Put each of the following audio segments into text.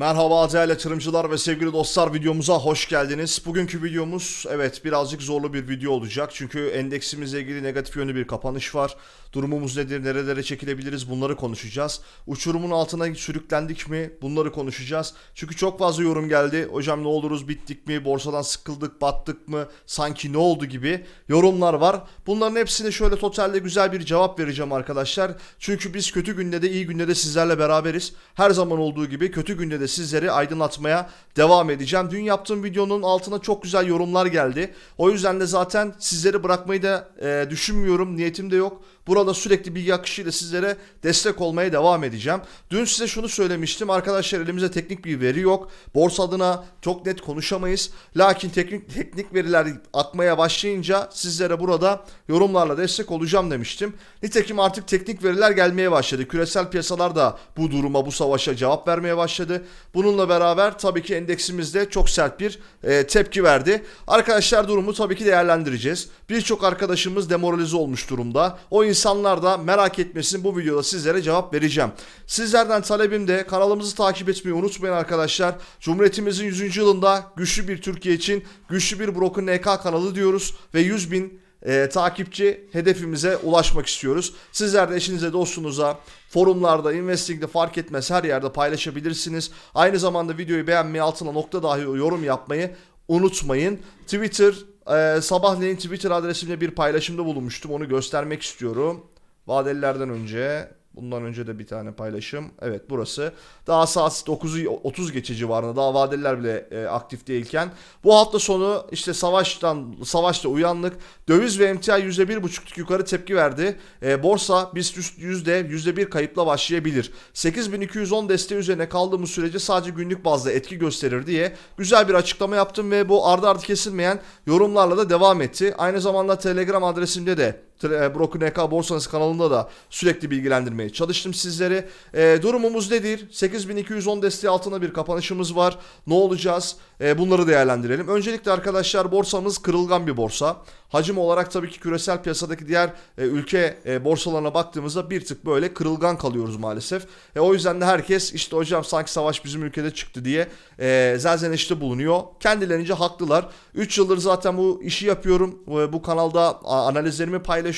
Merhaba değerli yatırımcılar ve sevgili dostlar videomuza hoş geldiniz. Bugünkü videomuz evet birazcık zorlu bir video olacak. Çünkü endeksimizle ilgili negatif yönlü bir kapanış var. Durumumuz nedir, nerelere çekilebiliriz bunları konuşacağız. Uçurumun altına sürüklendik mi bunları konuşacağız. Çünkü çok fazla yorum geldi. Hocam ne oluruz bittik mi, borsadan sıkıldık, battık mı, sanki ne oldu gibi yorumlar var. Bunların hepsine şöyle totalde güzel bir cevap vereceğim arkadaşlar. Çünkü biz kötü günde de iyi günde de sizlerle beraberiz. Her zaman olduğu gibi kötü günde de sizleri aydınlatmaya devam edeceğim. Dün yaptığım videonun altına çok güzel yorumlar geldi. O yüzden de zaten sizleri bırakmayı da e, düşünmüyorum. Niyetim de yok. Burada sürekli bilgi akışıyla sizlere destek olmaya devam edeceğim. Dün size şunu söylemiştim. Arkadaşlar elimizde teknik bir veri yok. Borsa adına çok net konuşamayız. Lakin teknik teknik veriler akmaya başlayınca sizlere burada yorumlarla destek olacağım demiştim. Nitekim artık teknik veriler gelmeye başladı. Küresel piyasalar da bu duruma, bu savaşa cevap vermeye başladı. Bununla beraber tabii ki endeksimizde çok sert bir e, tepki verdi. Arkadaşlar durumu tabii ki değerlendireceğiz. Birçok arkadaşımız demoralize olmuş durumda. O insanlar da merak etmesin bu videoda sizlere cevap vereceğim. Sizlerden talebim de kanalımızı takip etmeyi unutmayın arkadaşlar. Cumhuriyetimizin 100. yılında güçlü bir Türkiye için güçlü bir Broken NK kanalı diyoruz ve 100 bin e, takipçi hedefimize ulaşmak istiyoruz. Sizler de eşinize, dostunuza, forumlarda, investingde fark etmez her yerde paylaşabilirsiniz. Aynı zamanda videoyu beğenmeyi, altına nokta dahi yorum yapmayı unutmayın. Twitter, e, sabahleyin Twitter adresimle bir paylaşımda bulunmuştum. Onu göstermek istiyorum. Vadelilerden önce Bundan önce de bir tane paylaşım. Evet burası. Daha saat 9'u 30 geçe civarında. Daha vadeliler bile e, aktif değilken. Bu hafta sonu işte savaştan savaşta uyandık. Döviz ve emtia %1,5'luk yukarı tepki verdi. E, borsa BIST yüzde 1 kayıpla başlayabilir. 8210 desteği üzerine kaldığımız sürece sadece günlük bazda etki gösterir diye güzel bir açıklama yaptım ve bu ardı ardı kesilmeyen yorumlarla da devam etti. Aynı zamanda Telegram adresimde de Broken EK Borsanız kanalında da sürekli bilgilendirmeye çalıştım sizleri. E, durumumuz nedir? 8210 desteği altında bir kapanışımız var. Ne olacağız? E, bunları değerlendirelim. Öncelikle arkadaşlar borsamız kırılgan bir borsa. Hacim olarak tabii ki küresel piyasadaki diğer e, ülke e, borsalarına baktığımızda bir tık böyle kırılgan kalıyoruz maalesef. E, o yüzden de herkes işte hocam sanki savaş bizim ülkede çıktı diye e, zelzeneşte bulunuyor. Kendilerince haklılar. 3 yıldır zaten bu işi yapıyorum. E, bu kanalda analizlerimi paylaşıyorum.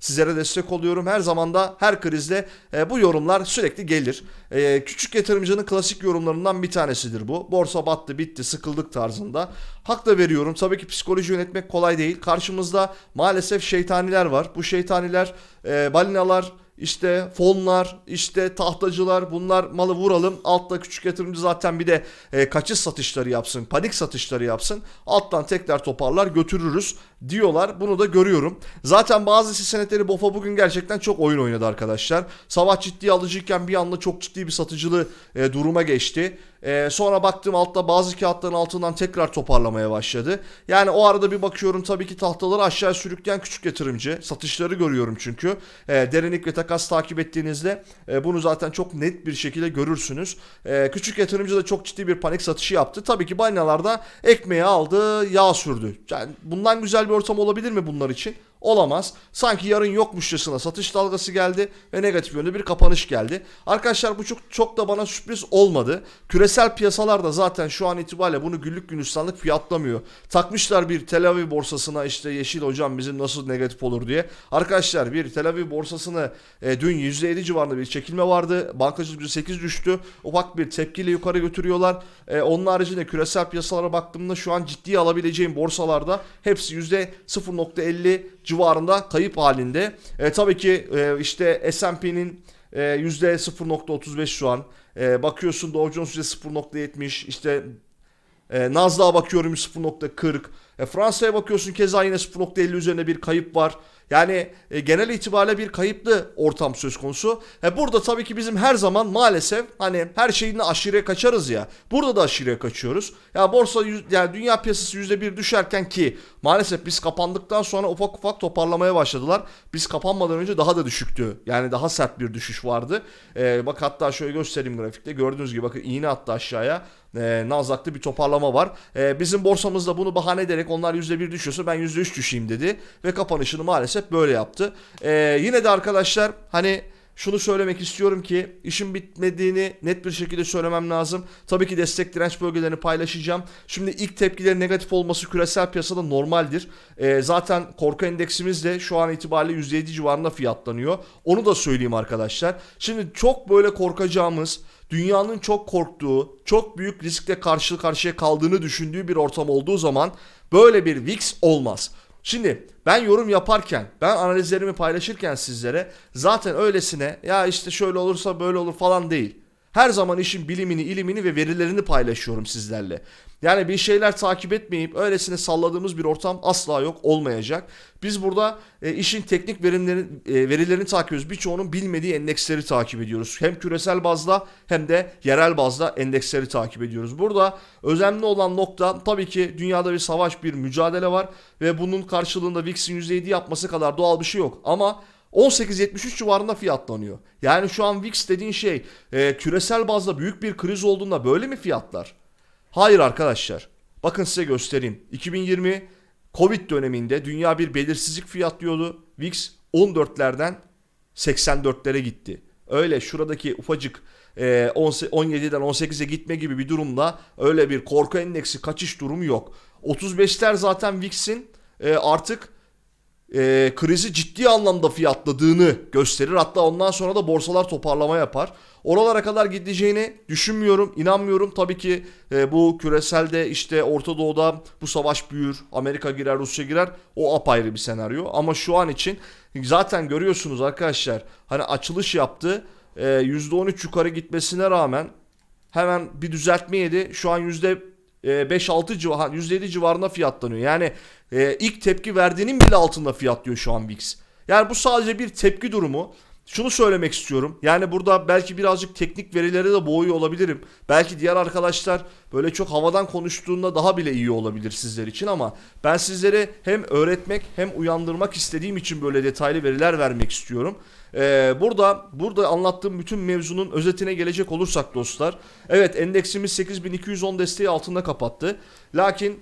Sizlere destek oluyorum. Her zaman da her krizde e, bu yorumlar sürekli gelir. E, küçük yatırımcının klasik yorumlarından bir tanesidir bu. Borsa battı bitti sıkıldık tarzında. Hak da veriyorum. Tabii ki psikoloji yönetmek kolay değil. Karşımızda maalesef şeytaniler var. Bu şeytaniler e, balinalar işte fonlar, işte tahtacılar bunlar malı vuralım. Altta küçük yatırımcı zaten bir de e, kaçış satışları yapsın, panik satışları yapsın. Alttan tekrar toparlar götürürüz diyorlar. Bunu da görüyorum. Zaten bazı senetleri BOFA bugün gerçekten çok oyun oynadı arkadaşlar. Sabah ciddi alıcıyken bir anda çok ciddi bir satıcılı e, duruma geçti. E, sonra baktım altta bazı kağıtların altından tekrar toparlamaya başladı. Yani o arada bir bakıyorum tabii ki tahtaları aşağı sürükleyen küçük yatırımcı. Satışları görüyorum çünkü. E, derinlik ve takas takip ettiğinizde e, bunu zaten çok net bir şekilde görürsünüz. E, küçük yatırımcı da çok ciddi bir panik satışı yaptı. Tabii ki balinalarda ekmeği aldı, yağ sürdü. Yani bundan güzel bir ortam olabilir mi bunlar için? Olamaz. Sanki yarın yokmuşçasına satış dalgası geldi ve negatif yönde bir kapanış geldi. Arkadaşlar bu çok, çok da bana sürpriz olmadı. Küresel piyasalarda zaten şu an itibariyle bunu güllük gülistanlık fiyatlamıyor. Takmışlar bir Tel Aviv borsasına işte yeşil hocam bizim nasıl negatif olur diye. Arkadaşlar bir Tel Aviv borsasını e, dün %7 civarında bir çekilme vardı. Bankacılık %8 düştü. Ufak bir tepkiyle yukarı götürüyorlar. E, onun haricinde küresel piyasalara baktığımda şu an ciddi alabileceğim borsalarda hepsi %0.50 civarında kayıp halinde. E, tabii ki e, işte S&P'nin e, %0.35 şu an. E, bakıyorsun Dow Jones %0.70 işte e, Nasdaq'a bakıyorum 0.40. E, Fransa'ya bakıyorsun keza yine 0.50 üzerinde bir kayıp var. Yani e, genel itibariyle bir kayıplı ortam söz konusu. E, burada tabii ki bizim her zaman maalesef hani her şeyini aşırıya kaçarız ya. Burada da aşırıya kaçıyoruz. Ya borsa yani dünya piyasası %1 düşerken ki maalesef biz kapandıktan sonra ufak ufak toparlamaya başladılar. Biz kapanmadan önce daha da düşüktü. Yani daha sert bir düşüş vardı. E, bak hatta şöyle göstereyim grafikte. Gördüğünüz gibi bakın iğne attı aşağıya. E, Nasdaq'ta bir toparlama var. E, bizim borsamızda bunu bahane ederek onlar %1 düşüyorsa ben %3 düşeyim dedi. Ve kapanışını maalesef böyle yaptı. E, yine de arkadaşlar hani şunu söylemek istiyorum ki işin bitmediğini net bir şekilde söylemem lazım. Tabii ki destek direnç bölgelerini paylaşacağım. Şimdi ilk tepkilerin negatif olması küresel piyasada normaldir. Ee, zaten korku endeksimiz de şu an itibariyle %7 civarında fiyatlanıyor. Onu da söyleyeyim arkadaşlar. Şimdi çok böyle korkacağımız, dünyanın çok korktuğu, çok büyük riskle karşı karşıya kaldığını düşündüğü bir ortam olduğu zaman böyle bir VIX olmaz. Şimdi ben yorum yaparken, ben analizlerimi paylaşırken sizlere zaten öylesine ya işte şöyle olursa böyle olur falan değil. Her zaman işin bilimini, ilimini ve verilerini paylaşıyorum sizlerle. Yani bir şeyler takip etmeyip öylesine salladığımız bir ortam asla yok olmayacak. Biz burada e, işin teknik verimlerini, e, verilerini takip ediyoruz. Birçoğunun bilmediği endeksleri takip ediyoruz. Hem küresel bazda hem de yerel bazda endeksleri takip ediyoruz. Burada önemli olan nokta tabii ki dünyada bir savaş, bir mücadele var ve bunun karşılığında VIX'in %7 yapması kadar doğal bir şey yok. Ama 18.73 civarında fiyatlanıyor. Yani şu an VIX dediğin şey e, küresel bazda büyük bir kriz olduğunda böyle mi fiyatlar? Hayır arkadaşlar. Bakın size göstereyim. 2020 Covid döneminde dünya bir belirsizlik fiyatlıyordu. VIX 14'lerden 84'lere gitti. Öyle şuradaki ufacık e, 17'den 18'e gitme gibi bir durumda öyle bir korku endeksi kaçış durumu yok. 35'ler zaten VIX'in e, artık e, krizi ciddi anlamda fiyatladığını gösterir. Hatta ondan sonra da borsalar toparlama yapar. Oralara kadar gideceğini düşünmüyorum, inanmıyorum. Tabii ki e, bu küreselde işte Orta Doğu'da bu savaş büyür, Amerika girer, Rusya girer. O apayrı bir senaryo. Ama şu an için zaten görüyorsunuz arkadaşlar. Hani açılış yaptı. E, %13 yukarı gitmesine rağmen hemen bir düzeltme yedi. Şu an 5-6 civar, %7 civarında fiyatlanıyor. Yani e, ilk tepki verdiğinin bile altında fiyatlıyor şu an VIX. Yani bu sadece bir tepki durumu. Şunu söylemek istiyorum. Yani burada belki birazcık teknik verilere de boğuyor olabilirim. Belki diğer arkadaşlar böyle çok havadan konuştuğunda daha bile iyi olabilir sizler için ama ben sizlere hem öğretmek hem uyandırmak istediğim için böyle detaylı veriler vermek istiyorum. Ee, burada burada anlattığım bütün mevzunun özetine gelecek olursak dostlar. Evet endeksimiz 8210 desteği altında kapattı. Lakin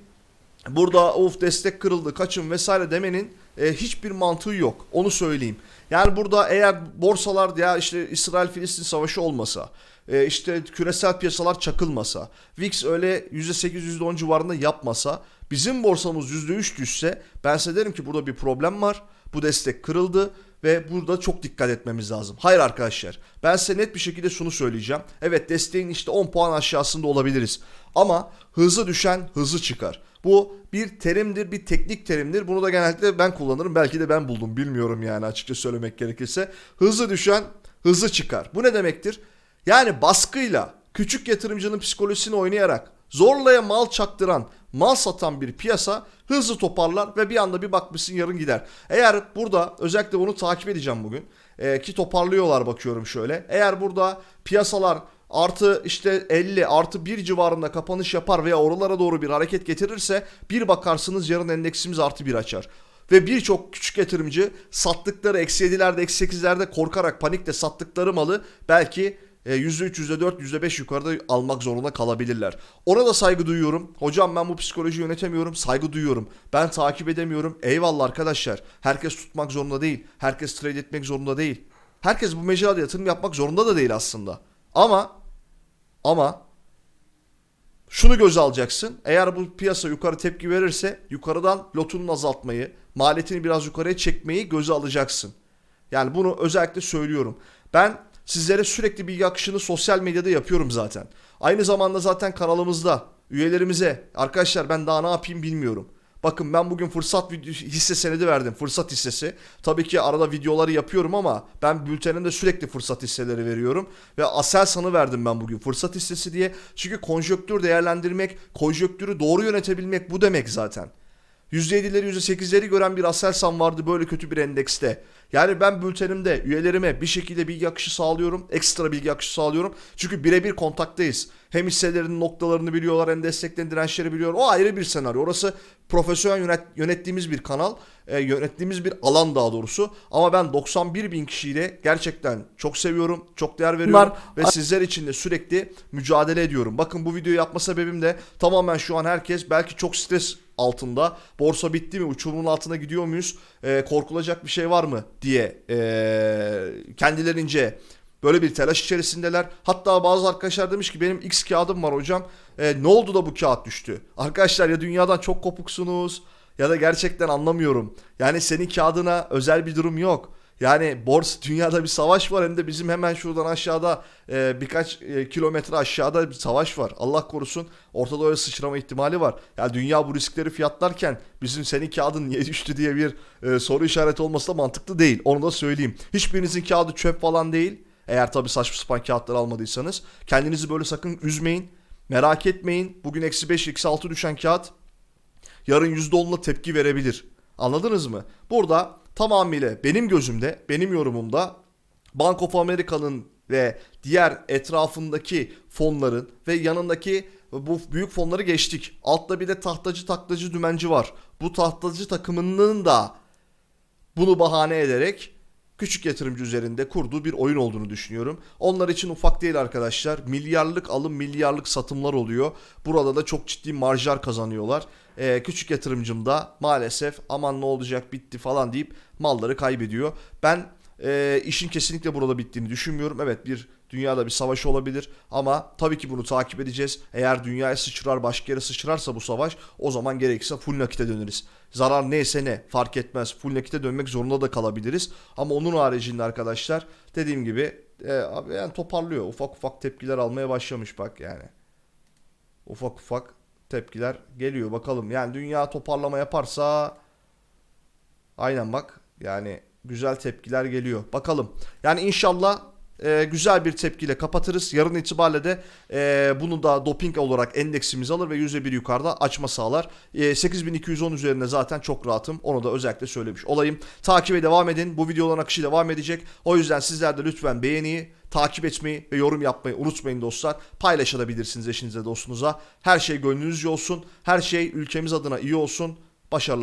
burada of destek kırıldı kaçın vesaire demenin e, hiçbir mantığı yok. Onu söyleyeyim. Yani burada eğer borsalar ya işte İsrail-Filistin savaşı olmasa, e, işte küresel piyasalar çakılmasa, VIX öyle %8 %10 civarında yapmasa, bizim borsamız %3 düşse ben size derim ki burada bir problem var. Bu destek kırıldı ve burada çok dikkat etmemiz lazım. Hayır arkadaşlar ben size net bir şekilde şunu söyleyeceğim. Evet desteğin işte 10 puan aşağısında olabiliriz. Ama hızlı düşen hızlı çıkar. Bu bir terimdir, bir teknik terimdir. Bunu da genellikle ben kullanırım. Belki de ben buldum. Bilmiyorum yani açıkça söylemek gerekirse. Hızlı düşen hızlı çıkar. Bu ne demektir? Yani baskıyla, küçük yatırımcının psikolojisini oynayarak, zorlaya mal çaktıran, mal satan bir piyasa hızlı toparlar ve bir anda bir bakmışsın yarın gider. Eğer burada özellikle bunu takip edeceğim bugün. Ki toparlıyorlar bakıyorum şöyle. Eğer burada piyasalar artı işte 50 artı 1 civarında kapanış yapar veya oralara doğru bir hareket getirirse bir bakarsınız yarın endeksimiz artı 1 açar. Ve birçok küçük yatırımcı sattıkları eksi 7'lerde eksi 8'lerde korkarak panikle sattıkları malı belki %3, %4, %5 yukarıda almak zorunda kalabilirler. Ona da saygı duyuyorum. Hocam ben bu psikolojiyi yönetemiyorum. Saygı duyuyorum. Ben takip edemiyorum. Eyvallah arkadaşlar. Herkes tutmak zorunda değil. Herkes trade etmek zorunda değil. Herkes bu mecrada yatırım yapmak zorunda da değil aslında. Ama ama şunu göz alacaksın. Eğer bu piyasa yukarı tepki verirse yukarıdan lotunun azaltmayı, maliyetini biraz yukarıya çekmeyi göze alacaksın. Yani bunu özellikle söylüyorum. Ben sizlere sürekli bilgi akışını sosyal medyada yapıyorum zaten. Aynı zamanda zaten kanalımızda üyelerimize arkadaşlar ben daha ne yapayım bilmiyorum. Bakın ben bugün fırsat hisse senedi verdim. Fırsat hissesi. Tabii ki arada videoları yapıyorum ama ben bültenimde sürekli fırsat hisseleri veriyorum. Ve Aselsan'ı verdim ben bugün fırsat hissesi diye. Çünkü konjöktür değerlendirmek, konjöktürü doğru yönetebilmek bu demek zaten. %7'leri %8'leri gören bir Aselsan vardı böyle kötü bir endekste. Yani ben bültenimde üyelerime bir şekilde bilgi akışı sağlıyorum. Ekstra bilgi akışı sağlıyorum. Çünkü birebir kontaktayız. Hem hisselerin noktalarını biliyorlar hem desteklerin dirençleri biliyorlar. O ayrı bir senaryo. Orası profesyonel yönet, yönettiğimiz bir kanal. E, yönettiğimiz bir alan daha doğrusu. Ama ben 91 bin kişiyle gerçekten çok seviyorum. Çok değer veriyorum. Bunlar... Ve sizler için de sürekli mücadele ediyorum. Bakın bu videoyu yapma sebebim de tamamen şu an herkes belki çok stres altında. Borsa bitti mi? Uçurumun altına gidiyor muyuz? Ee, korkulacak bir şey var mı? diye ee, kendilerince böyle bir telaş içerisindeler. Hatta bazı arkadaşlar demiş ki benim X kağıdım var hocam. Ee, ne oldu da bu kağıt düştü? Arkadaşlar ya dünyadan çok kopuksunuz ya da gerçekten anlamıyorum. Yani senin kağıdına özel bir durum yok. Yani borsa dünyada bir savaş var hem de bizim hemen şuradan aşağıda e, birkaç e, kilometre aşağıda bir savaş var. Allah korusun ortada öyle sıçrama ihtimali var. Yani dünya bu riskleri fiyatlarken bizim senin kağıdın niye düştü diye bir e, soru işareti olması da mantıklı değil. Onu da söyleyeyim. Hiçbirinizin kağıdı çöp falan değil. Eğer tabii saçma sapan kağıtları almadıysanız. Kendinizi böyle sakın üzmeyin. Merak etmeyin. Bugün eksi 5, eksi 6 düşen kağıt yarın %10'la tepki verebilir. Anladınız mı? Burada tamamıyla benim gözümde, benim yorumumda Bank of America'nın ve diğer etrafındaki fonların ve yanındaki bu büyük fonları geçtik. Altta bir de tahtacı taklacı dümenci var. Bu tahtacı takımının da bunu bahane ederek küçük yatırımcı üzerinde kurduğu bir oyun olduğunu düşünüyorum. Onlar için ufak değil arkadaşlar. Milyarlık alım milyarlık satımlar oluyor. Burada da çok ciddi marjlar kazanıyorlar. Ee, küçük yatırımcım da maalesef aman ne olacak bitti falan deyip malları kaybediyor. Ben e, işin kesinlikle burada bittiğini düşünmüyorum. Evet bir dünyada bir savaş olabilir ama tabii ki bunu takip edeceğiz. Eğer dünyaya sıçrar başka yere sıçrarsa bu savaş o zaman gerekirse full nakite döneriz. Zarar neyse ne fark etmez. Full nakite dönmek zorunda da kalabiliriz. Ama onun haricinde arkadaşlar dediğim gibi e, abi yani toparlıyor. Ufak ufak tepkiler almaya başlamış bak yani. Ufak ufak tepkiler geliyor bakalım. Yani dünya toparlama yaparsa aynen bak yani güzel tepkiler geliyor. Bakalım. Yani inşallah e, güzel bir tepkiyle kapatırız. Yarın itibariyle de e, bunu da doping olarak endeksimiz alır ve %1 yukarıda açma sağlar. E, 8210 üzerinde zaten çok rahatım. Onu da özellikle söylemiş olayım. Takibe devam edin. Bu videoların akışı devam edecek. O yüzden sizler de lütfen beğeniyi, takip etmeyi ve yorum yapmayı unutmayın dostlar. Paylaşabilirsiniz eşinize, dostunuza. Her şey gönlünüzce olsun. Her şey ülkemiz adına iyi olsun. Başarılar.